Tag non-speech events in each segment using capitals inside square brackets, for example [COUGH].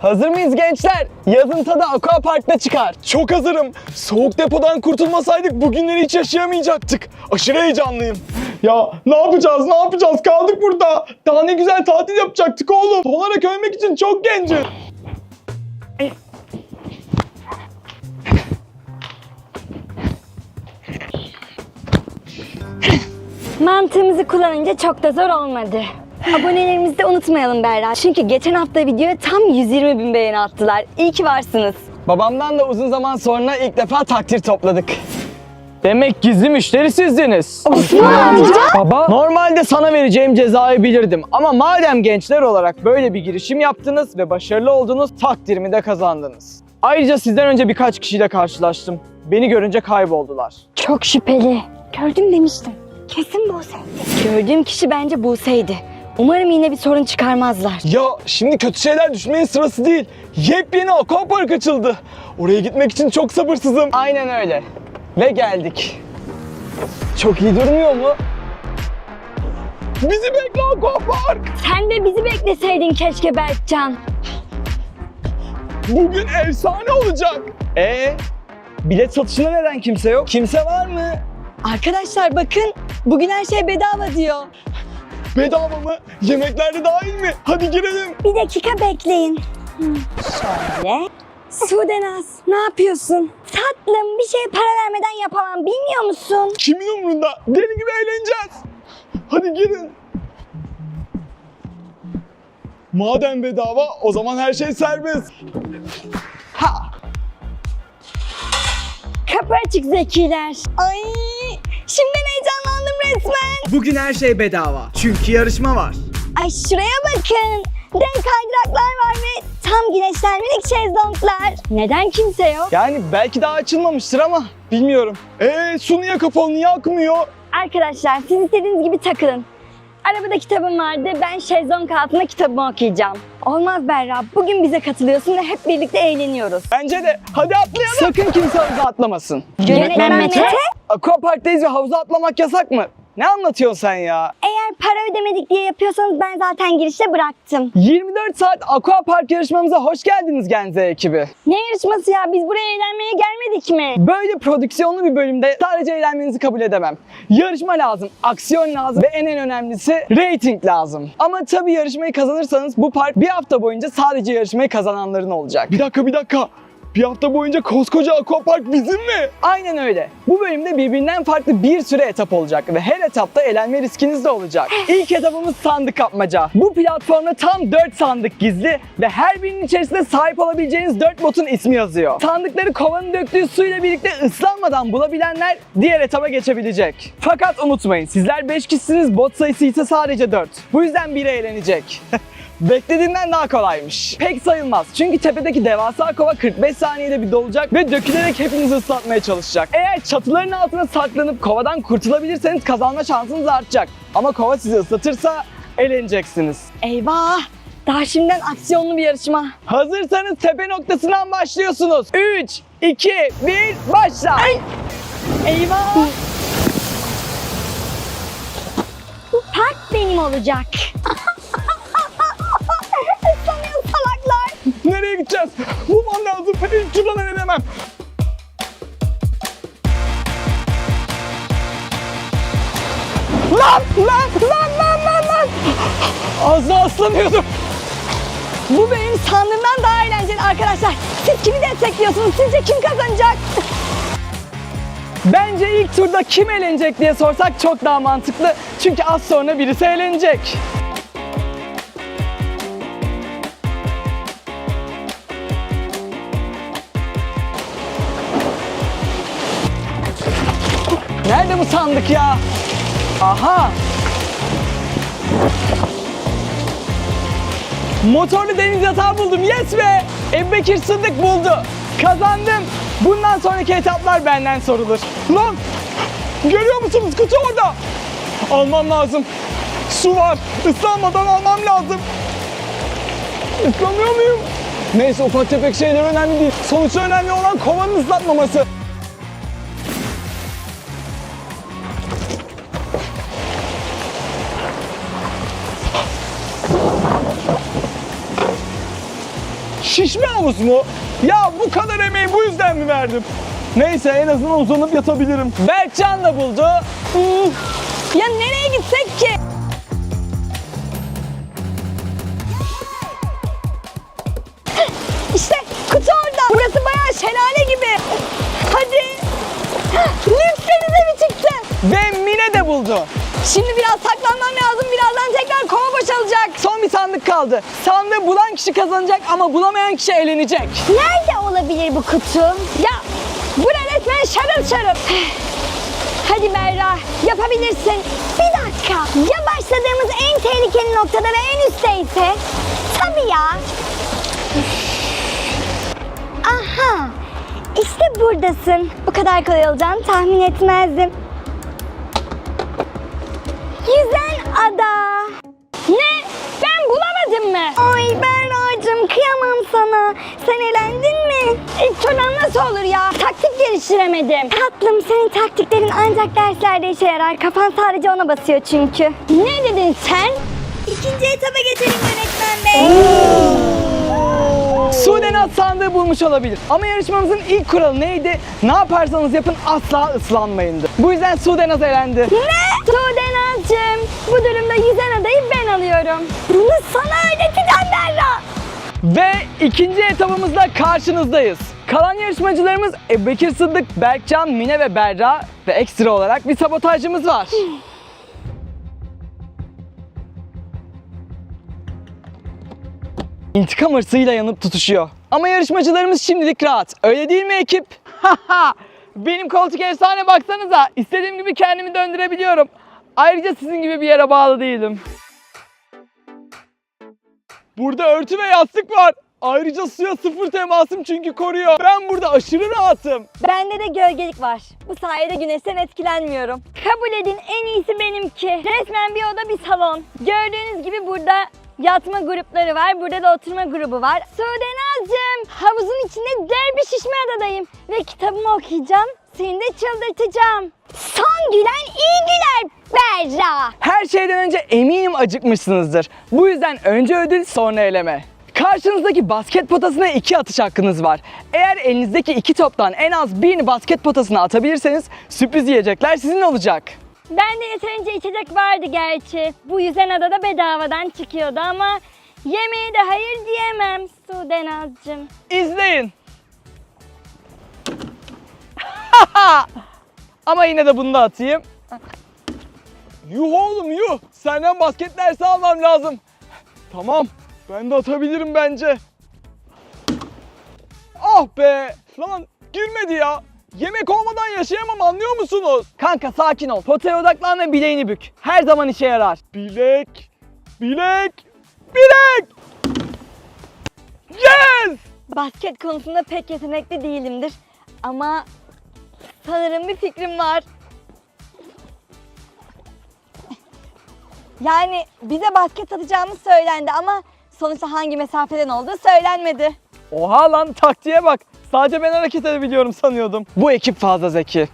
Hazır mıyız gençler? Yazın tadı Aqua Park'ta çıkar. Çok hazırım. Soğuk depodan kurtulmasaydık bugünleri hiç yaşayamayacaktık. Aşırı heyecanlıyım. Ya ne yapacağız ne yapacağız kaldık burada. Daha ne güzel tatil yapacaktık oğlum. Olarak ölmek için çok genciz. Mantığımızı kullanınca çok da zor olmadı. Abonelerimizi de unutmayalım Berra. Çünkü geçen hafta videoya tam 120 bin beğeni attılar. İyi ki varsınız. Babamdan da uzun zaman sonra ilk defa takdir topladık. Demek gizli müşteri sizdiniz. Osman amca. Baba, normalde sana vereceğim cezayı bilirdim ama madem gençler olarak böyle bir girişim yaptınız ve başarılı oldunuz, takdirimi de kazandınız. Ayrıca sizden önce birkaç kişiyle karşılaştım. Beni görünce kayboldular. Çok şüpheli. Gördüm demiştim. Kesin Buse'ydi. Gördüğüm kişi bence Buse'ydi. Umarım yine bir sorun çıkarmazlar. Ya şimdi kötü şeyler düşünmenin sırası değil. Yepyeni aquapark açıldı. Oraya gitmek için çok sabırsızım. Aynen öyle. Ve geldik. Çok iyi durmuyor mu? Bizi bekle aquapark. Sen de bizi bekleseydin keşke Berkcan. Bugün efsane olacak. Ee, bilet satışında neden kimse yok? Kimse var mı? Arkadaşlar bakın bugün her şey bedava diyor. Bedava mı? Yemekler de dahil mi? Hadi girelim. Bir dakika bekleyin. Şöyle. Sudenaz ne yapıyorsun? Tatlım bir şeye para vermeden yapamam bilmiyor musun? Kimin umrunda? Deli gibi eğleneceğiz. Hadi girin. Madem bedava o zaman her şey serbest. Ha! Kapı açık zekiler. Ay şimdiden heyecanlandım resmen. Bugün her şey bedava. Çünkü yarışma var. Ay şuraya bakın. Denk kaydıraklar var ve tam güneşlenmelik şezlonglar. Neden kimse yok? Yani belki daha açılmamıştır ama bilmiyorum. Ee su niye kapalı niye akmıyor? Arkadaşlar siz istediğiniz gibi takılın. Arabada kitabım vardı. Ben şezlong altında kitabımı okuyacağım. Olmaz Berra. Bugün bize katılıyorsun ve hep birlikte eğleniyoruz. Bence de. Hadi atlayalım. Sakın kimse havuza atlamasın. Yönetmen Mete. Aquapark'tayız ve havuza atlamak yasak mı? Ne anlatıyorsun sen ya? Eğer para ödemedik diye yapıyorsanız ben zaten girişte bıraktım. 24 saat Aquapark yarışmamıza hoş geldiniz Genze ekibi. Ne yarışması ya? Biz buraya eğlenmeye gelmedik mi? Böyle prodüksiyonlu bir bölümde sadece eğlenmenizi kabul edemem. Yarışma lazım, aksiyon lazım ve en en önemlisi rating lazım. Ama tabii yarışmayı kazanırsanız bu park bir hafta boyunca sadece yarışmayı kazananların olacak. Bir dakika bir dakika. Bir hafta boyunca koskoca aquapark bizim mi? Aynen öyle. Bu bölümde birbirinden farklı bir sürü etap olacak ve her etapta elenme riskiniz de olacak. İlk etapımız sandık kapmaca. Bu platformda tam 4 sandık gizli ve her birinin içerisinde sahip olabileceğiniz 4 botun ismi yazıyor. Sandıkları kovanın döktüğü suyla birlikte ıslanmadan bulabilenler diğer etaba geçebilecek. Fakat unutmayın sizler 5 kişisiniz bot sayısı ise sadece 4. Bu yüzden biri eğlenecek. [LAUGHS] Beklediğimden daha kolaymış. Pek sayılmaz. Çünkü tepedeki devasa kova 45 saniyede bir dolacak ve dökülerek hepinizi ıslatmaya çalışacak. Eğer çatıların altına saklanıp kovadan kurtulabilirseniz kazanma şansınız artacak. Ama kova sizi ıslatırsa eleneceksiniz. Eyvah! Daha şimdiden aksiyonlu bir yarışma. Hazırsanız tepe noktasından başlıyorsunuz. 3, 2, 1, başla. Eyvah! Bu park benim olacak. [LAUGHS] Nereye gideceğiz? Bulmam lazım. Hiç şuradan eğlenemem. Lan, lan, lan, lan, lan, lan. Az daha ıslanıyordum. Bu benim sandığımdan daha eğlenceli arkadaşlar. Siz kimi destekliyorsunuz? Sizce kim kazanacak? Bence ilk turda kim eğlenecek diye sorsak çok daha mantıklı. Çünkü az sonra birisi eğlenecek. Nerede bu sandık ya? Aha! Motorlu deniz yatağı buldum. Yes be! Ebu Bekir Sıddık buldu. Kazandım. Bundan sonraki etaplar benden sorulur. Lan! Görüyor musunuz? Kutu orada. Almam lazım. Su var. Islanmadan almam lazım. Islanıyor muyum? Neyse ufak tefek şeyler önemli değil. Sonuçta önemli olan kovanın ıslatmaması. Şişme havuz mu? Ya bu kadar emeği bu yüzden mi verdim? Neyse en azından uzanıp yatabilirim. Berkcan da buldu. Ya nereye gitsek ki? [LAUGHS] İşte kutu orada. Burası bayağı şelale gibi. Hadi. Lüks denize mi çıktı? Ve Mine de buldu. Şimdi biraz saklanmam lazım. Birazdan kova boşalacak. Son bir sandık kaldı. Sandığı bulan kişi kazanacak ama bulamayan kişi eğlenecek. Nerede olabilir bu kutu? Ya bura resmen şarıl şarıl. [SIGHS] Hadi Berra yapabilirsin. Bir dakika. Ya başladığımız en tehlikeli noktada ve en üstte ise? Tabii ya. [SIGHS] Aha. İşte buradasın. Bu kadar kolay olacağını tahmin etmezdim. Yüzen ada. Ne? Ben bulamadım mı? Ay Berra'cığım kıyamam sana. Sen elendin mi? İlk turdan nasıl olur ya? Taktik geliştiremedim. Tatlım senin taktiklerin ancak derslerde işe yarar. Kafan sadece ona basıyor çünkü. Ne dedin sen? İkinci etaba geçelim yönetmen bey. Sudenaz sandığı bulmuş olabilir. Ama yarışmamızın ilk kuralı neydi? Ne yaparsanız yapın asla ıslanmayındı. Bu yüzden Sudenaz elendi. Ne? Sudenaz'cığım bu durumda yüzen adayı ben alıyorum. Bunu sana öğreteceğim Berra. Ve ikinci etabımızda karşınızdayız. Kalan yarışmacılarımız Ebubekir Sıddık, Berkcan, Mine ve Berra ve ekstra olarak bir sabotajcımız var. İntikam hırsıyla yanıp tutuşuyor. Ama yarışmacılarımız şimdilik rahat. Öyle değil mi ekip? Benim koltuk efsane baksanıza. İstediğim gibi kendimi döndürebiliyorum. Ayrıca sizin gibi bir yere bağlı değilim. Burada örtü ve yastık var. Ayrıca suya sıfır temasım çünkü koruyor. Ben burada aşırı rahatım. Bende de gölgelik var. Bu sayede güneşten etkilenmiyorum. Kabul edin en iyisi benimki. Resmen bir oda bir salon. Gördüğünüz gibi burada yatma grupları var. Burada da oturma grubu var. Sudenaz'cığım havuzun içinde dev bir şişme adadayım. Ve kitabımı okuyacağım. Seni de çıldırtacağım. Son gülen iyi güler Berra. Her şeyden önce eminim acıkmışsınızdır. Bu yüzden önce ödül sonra eleme. Karşınızdaki basket potasına iki atış hakkınız var. Eğer elinizdeki iki toptan en az birini basket potasına atabilirseniz sürpriz yiyecekler sizin olacak. Bende yeterince içecek vardı gerçi. Bu yüzen adada bedavadan çıkıyordu ama yemeğe de hayır diyemem Sudenaz'cığım. İzleyin. [LAUGHS] Ama yine de bunu da atayım. Yuh oğlum yuh. Senden basket dersi almam lazım. Tamam. Ben de atabilirim bence. Ah be. Lan girmedi ya. Yemek olmadan yaşayamam anlıyor musunuz? Kanka sakin ol. Potaya odaklan ve bileğini bük. Her zaman işe yarar. Bilek. Bilek. Bilek. Basket konusunda pek yetenekli değilimdir. Ama sanırım bir fikrim var. Yani bize basket atacağımız söylendi ama sonuçta hangi mesafeden olduğu söylenmedi. Oha lan taktiğe bak. Sadece ben hareket edebiliyorum sanıyordum. Bu ekip fazla zeki.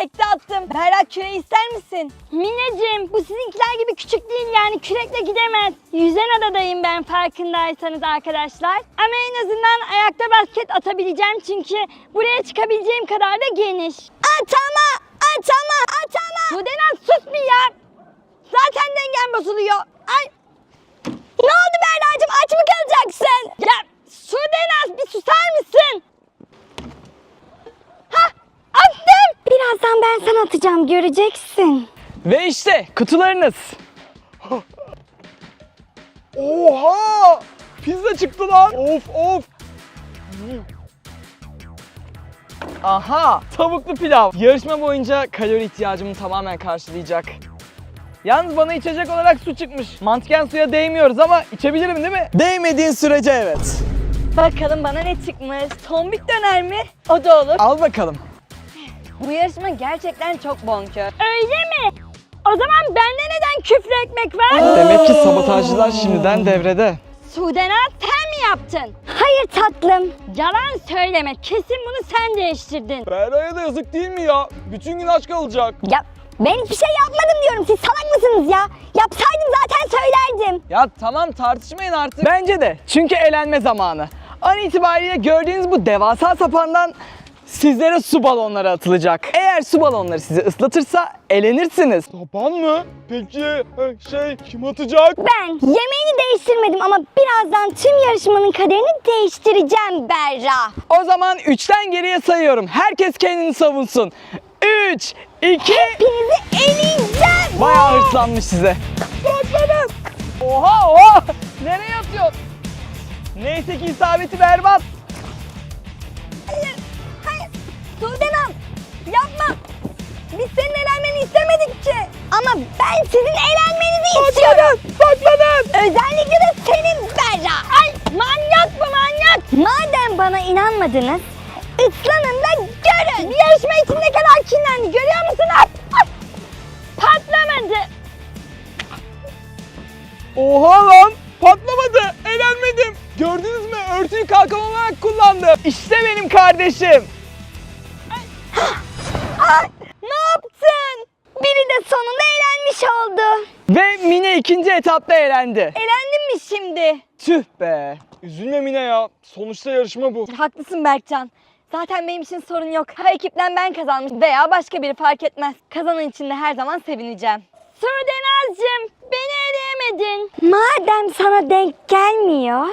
Tekte attım. Berra küre ister misin? Mineciğim bu sizinkiler gibi küçük değil yani kürekle gidemez. Yüzen adadayım ben farkındaysanız arkadaşlar. Ama en azından ayakta basket atabileceğim çünkü buraya çıkabileceğim kadar da geniş. Atama! Atama! Atama! Bu denen sus bir ya. Zaten dengem bozuluyor. Ay! Ne oldu Berra'cığım aç mı kalacaksın? Ya Sudenaz bir susar mısın? Ha attım. Birazdan ben sana atacağım göreceksin. Ve işte kutularınız. Oha! Pizza çıktı lan. Of of. Aha tavuklu pilav. Yarışma boyunca kalori ihtiyacımı tamamen karşılayacak. Yalnız bana içecek olarak su çıkmış. Mantıken suya değmiyoruz ama içebilirim değil mi? Değmediğin sürece evet. Bakalım bana ne çıkmış. Tombik döner mi? O da olur. Al bakalım. Bu yarışma gerçekten çok bonkör. Öyle mi? O zaman bende neden küflü ekmek var? Demek ki sabotajcılar şimdiden devrede. Sudenaz sen mi yaptın? Hayır tatlım. Yalan söyleme. Kesin bunu sen değiştirdin. Berra'ya da yazık değil mi ya? Bütün gün aç kalacak. Ya ben hiçbir şey yapmadım diyorum. Siz salak mısınız ya? Yapsaydım zaten söylerdim. Ya tamam tartışmayın artık. Bence de. Çünkü eğlenme zamanı. An itibariyle gördüğünüz bu devasa sapandan sizlere su balonları atılacak. Eğer su balonları sizi ıslatırsa elenirsiniz. Sapan mı? Peki e, şey kim atacak? Ben yemeğini değiştirmedim ama birazdan tüm yarışmanın kaderini değiştireceğim Berra. O zaman 3'ten geriye sayıyorum. Herkes kendini savunsun. 3, 2, Hepinizi eleyeceğim. Bayağı hırslanmış size. Patladın. Oha oha. Nereye atıyorsun? Neyse ki isabeti berbat. Yapma. Biz senin eğlenmeni istemedik ki. Ama ben sizin eğlenmenizi istiyorum. Patladın. Özellikle de senin Berra. Ay manyak bu manyak. Madem bana inanmadınız, ıslanın da görün. Bir yarışma için ne kadar kinlendi görüyor musunuz? Patlamadı. Oha lan. Patlamadı. Eğlenmedim. Gördünüz mü? Örtüyü kalkan olarak kullandım. İşte benim kardeşim. Ay, ne yaptın? Biri de sonunda eğlenmiş oldu. Ve Mine ikinci etapta eğlendi. Eğlendin mi şimdi? Tüh be. Üzülme Mine ya. Sonuçta yarışma bu. Haklısın Berkcan. Zaten benim için sorun yok. Ha ekipten ben kazanmış veya başka biri fark etmez. Kazanan için de her zaman sevineceğim. Sudenaz'cığım beni eleyemedin. Madem sana denk gelmiyor.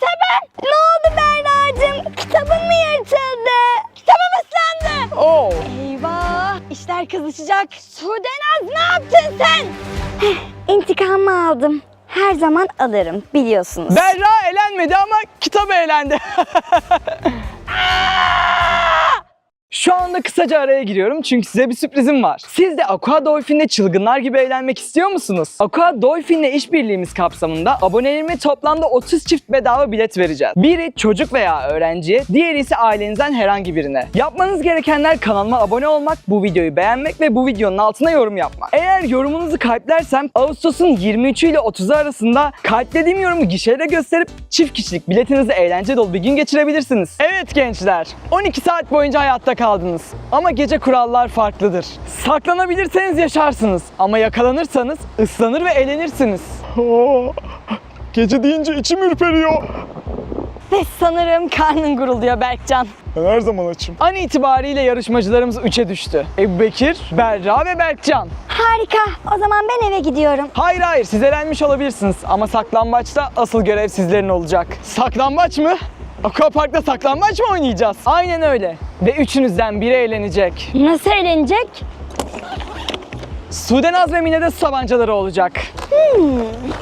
Kitabım. Ne oldu Berna'cığım? Kitabın mı yırtıldı? Kitabım ıslandı. Oo. Eyvah! işler kızışacak. Sudenaz ne yaptın sen? İntikamımı aldım. Her zaman alırım biliyorsunuz. Berra eğlenmedi ama kitap eğlendi. [LAUGHS] Şu anda kısaca araya giriyorum çünkü size bir sürprizim var. Siz de Aqua Dolphin'le çılgınlar gibi eğlenmek istiyor musunuz? Aqua Dolphin'le işbirliğimiz kapsamında abonelerime toplamda 30 çift bedava bilet vereceğiz. Biri çocuk veya öğrenciye, diğeri ise ailenizden herhangi birine. Yapmanız gerekenler kanalıma abone olmak, bu videoyu beğenmek ve bu videonun altına yorum yapmak. Eğer yorumunuzu kalplersem Ağustos'un 23'ü ile 30'u arasında kalplediğim yorumu gişede gösterip çift kişilik biletinizi eğlence dolu bir gün geçirebilirsiniz. Evet gençler, 12 saat boyunca hayatta kaldınız. Ama gece kurallar farklıdır. Saklanabilirseniz yaşarsınız ama yakalanırsanız ıslanır ve eğlenirsiniz. Oo, gece deyince içim ürperiyor. Ve sanırım karnın gurulduyor Berkcan. Ben her zaman açım. An itibariyle yarışmacılarımız 3'e düştü. Ebu Bekir, Berra ve Berkcan. Harika. O zaman ben eve gidiyorum. Hayır hayır siz elenmiş olabilirsiniz ama saklambaçta asıl görev sizlerin olacak. Saklambaç mı? Aquapark'ta saklambaç mı oynayacağız? Aynen öyle. Ve üçünüzden biri eğlenecek. Nasıl eğlenecek? Sudenaz ve Mine'de su tabancaları olacak.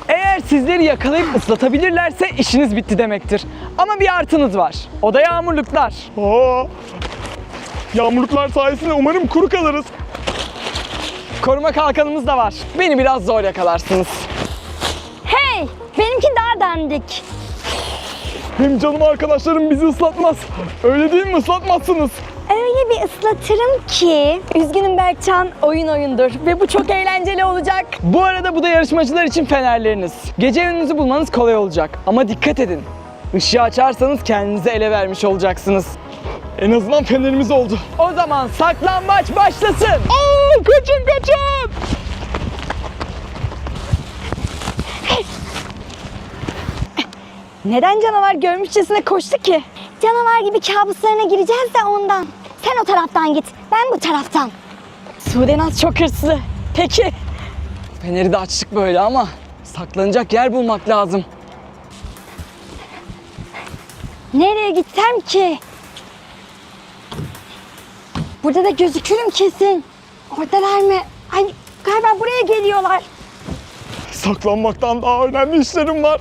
Eğer sizleri yakalayıp ıslatabilirlerse işiniz bitti demektir. Ama bir artınız var. O da yağmurluklar. Aa, yağmurluklar sayesinde umarım kuru kalırız. Koruma kalkanımız da var. Beni biraz zor yakalarsınız. Hey! Benimki daha dandik. Hem canım arkadaşlarım bizi ıslatmaz. Öyle değil mi? Islatmazsınız. Öyle bir ıslatırım ki. Üzgünüm Berkcan. Oyun oyundur. Ve bu çok eğlenceli olacak. Bu arada bu da yarışmacılar için fenerleriniz. Gece yönünüzü bulmanız kolay olacak. Ama dikkat edin. Işığı açarsanız kendinizi ele vermiş olacaksınız. En azından fenerimiz oldu. O zaman saklambaç başlasın. Aa, kaçın kaçın. Neden canavar görmüşçesine koştu ki? Canavar gibi kabuslarına gireceğiz de ondan. Sen o taraftan git. Ben bu taraftan. Sudenaz çok hırslı. Peki. Feneri de açtık böyle ama saklanacak yer bulmak lazım. Nereye gitsem ki? Burada da gözükürüm kesin. Oradalar mı? Ay galiba buraya geliyorlar. Saklanmaktan daha önemli işlerim var.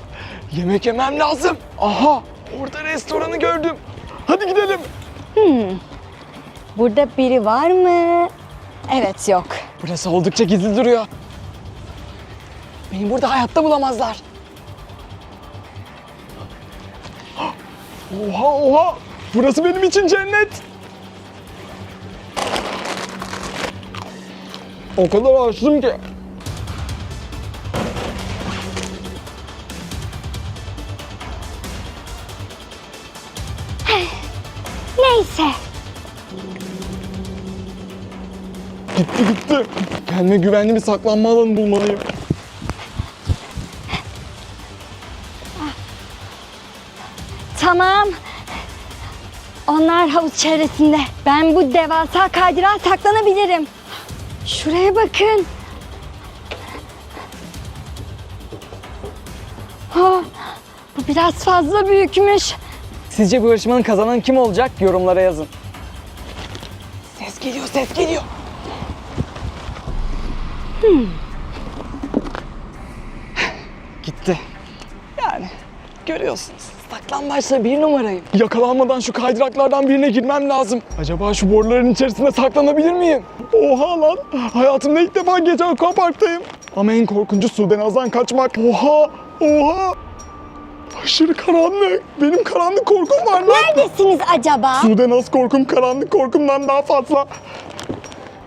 Yemek yemem lazım. Aha, orada restoranı gördüm. Hadi gidelim. Burada biri var mı? Evet yok. Burası oldukça gizli duruyor. Beni burada hayatta bulamazlar. Oha oha. Burası benim için cennet. O kadar açtım ki. Gitti Gitti. Kendime güvenli bir saklanma alanı bulmalıyım. Tamam. Onlar havuz çevresinde. Ben bu devasa kaydırağa saklanabilirim. Şuraya bakın. Ha, bu biraz fazla büyükmüş. Sizce bu yarışmanın kazananı kim olacak? Yorumlara yazın. Ses geliyor, ses geliyor. Gitti. Yani görüyorsunuz. Saklambaçta bir numarayım. Yakalanmadan şu kaydıraklardan birine girmem lazım. Acaba şu boruların içerisinde saklanabilir miyim? Oha lan! Hayatımda ilk defa gece aquaparktayım. Ama en korkuncu Sudenaz'dan kaçmak. Oha! Oha! Aşırı karanlık. Benim karanlık korkum var lan. Neredesiniz acaba? Sudenaz korkum karanlık korkumdan daha fazla.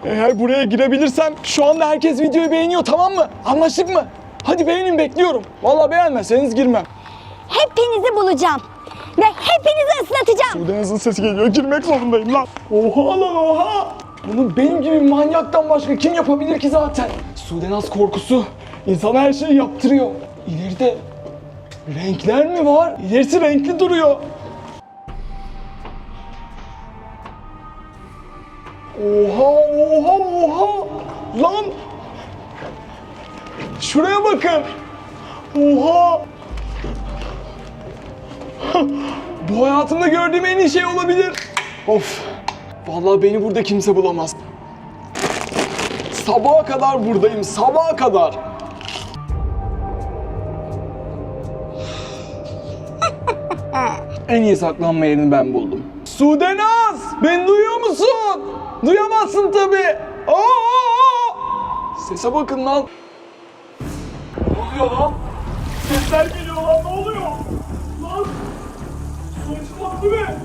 Eğer buraya girebilirsem şu anda herkes videoyu beğeniyor tamam mı? Anlaştık mı? Hadi beğenin bekliyorum. Vallahi beğenmezseniz girmem. Hepinizi bulacağım. Ve hepinizi ıslatacağım. Sudenaz'ın sesi geliyor. Girmek zorundayım lan. Oha lan oha. Bunu benim gibi manyaktan başka kim yapabilir ki zaten? Sudenaz korkusu insana her şeyi yaptırıyor. İleride renkler mi var? İlerisi renkli duruyor. Oha oha oha. Lan. Şuraya bakın. Oha. [LAUGHS] Bu hayatımda gördüğüm en iyi şey olabilir. Of. Vallahi beni burada kimse bulamaz. Sabaha kadar buradayım. Sabaha kadar. [LAUGHS] en iyi saklanma yerini ben buldum. Sudenaz! Beni duyuyor musun? Duyamazsın tabii. Aa! Sese bakın lan. Ne oluyor lan? Sesler geliyor lan. Ne oluyor? Lan! Saçmalandı be!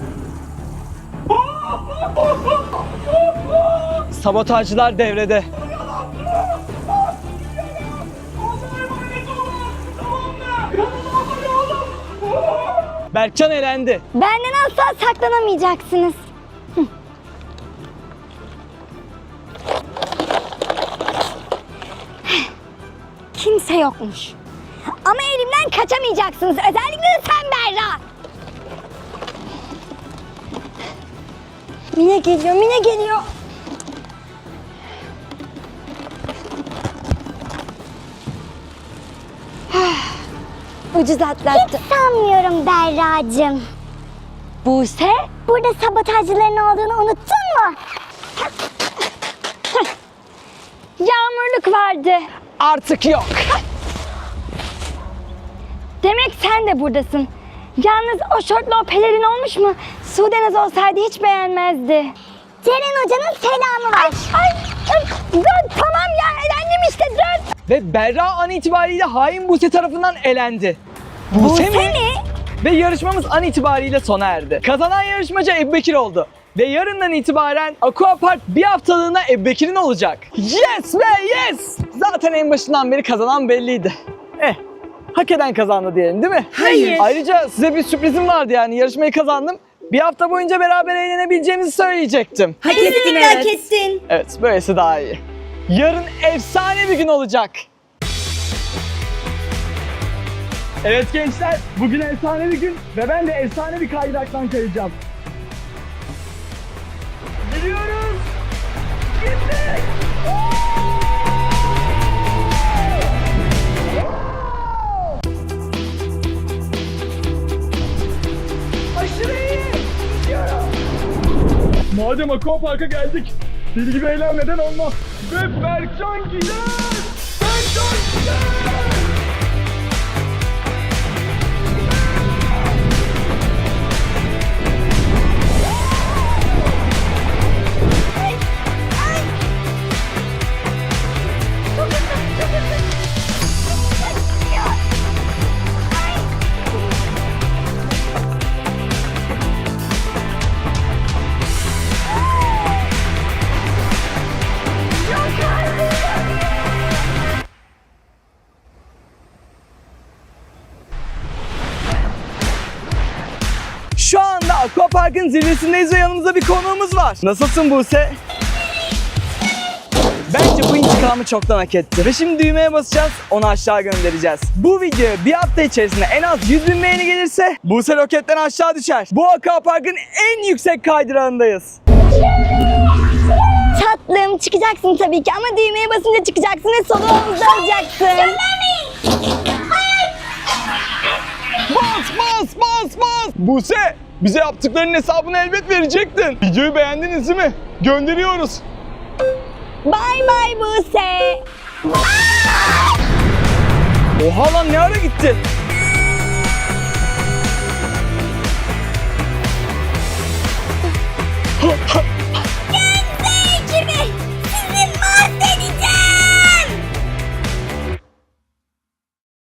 Sabotajcılar devrede. Berkcan elendi. Benden asla saklanamayacaksınız. Kimse yokmuş. Ama elimden kaçamayacaksınız. Özellikle de sen Berra. Mine geliyor, Mine geliyor. [SIGHS] Ucuz atlattı. Hiç sanmıyorum Berra'cığım. Buse, Burada sabotajcıların olduğunu unuttun mu? yağmurluk vardı. Artık yok. Demek sen de buradasın. Yalnız o şortlu o pelerin olmuş mu? Sudenaz olsaydı hiç beğenmezdi. Ceren Hoca'nın selamı var. Ay, ay, dur tamam ya eğlendim işte dur. Ve Berra an itibariyle hain Buse tarafından elendi. Buse, mi? Ve yarışmamız an itibariyle sona erdi. Kazanan yarışmacı Ebubekir oldu. Ve yarından itibaren Aquapark bir haftalığına Ebubekir'in olacak. Yes be yes! Zaten en başından beri kazanan belliydi. Eh, hak eden kazandı diyelim değil mi? Hayır. Ayrıca size bir sürprizim vardı yani yarışmayı kazandım. Bir hafta boyunca beraber eğlenebileceğimizi söyleyecektim. Hak ettin hak ettin. Evet, böylesi daha iyi. Yarın efsane bir gün olacak. Evet gençler, bugün efsane bir gün ve ben de efsane bir kaydıraktan kayacağım. Gidiyoruz. Gittik. Aşırı iyi. Madem aquaparka geldik, deli gibi eğlenmeden olmaz. Ve Berkcan gider! Berkcan gider! Aquapark'ın zirvesindeyiz ve yanımızda bir konuğumuz var. Nasılsın Buse? intikamı çoktan hak etti. Ve şimdi düğmeye basacağız, onu aşağı göndereceğiz. Bu video bir hafta içerisinde en az 100 bin beğeni gelirse Buse roketten aşağı düşer. Bu aquaparkın en yüksek kaydırağındayız. Tatlım çıkacaksın tabii ki ama düğmeye basınca çıkacaksın ve solu omuzda alacaksın. Bas bas bas bas. Buse bize yaptıklarının hesabını elbet verecektin. Videoyu beğendiniz değil mi? Gönderiyoruz. Bay bay Buse. Oha lan ne ara gitti?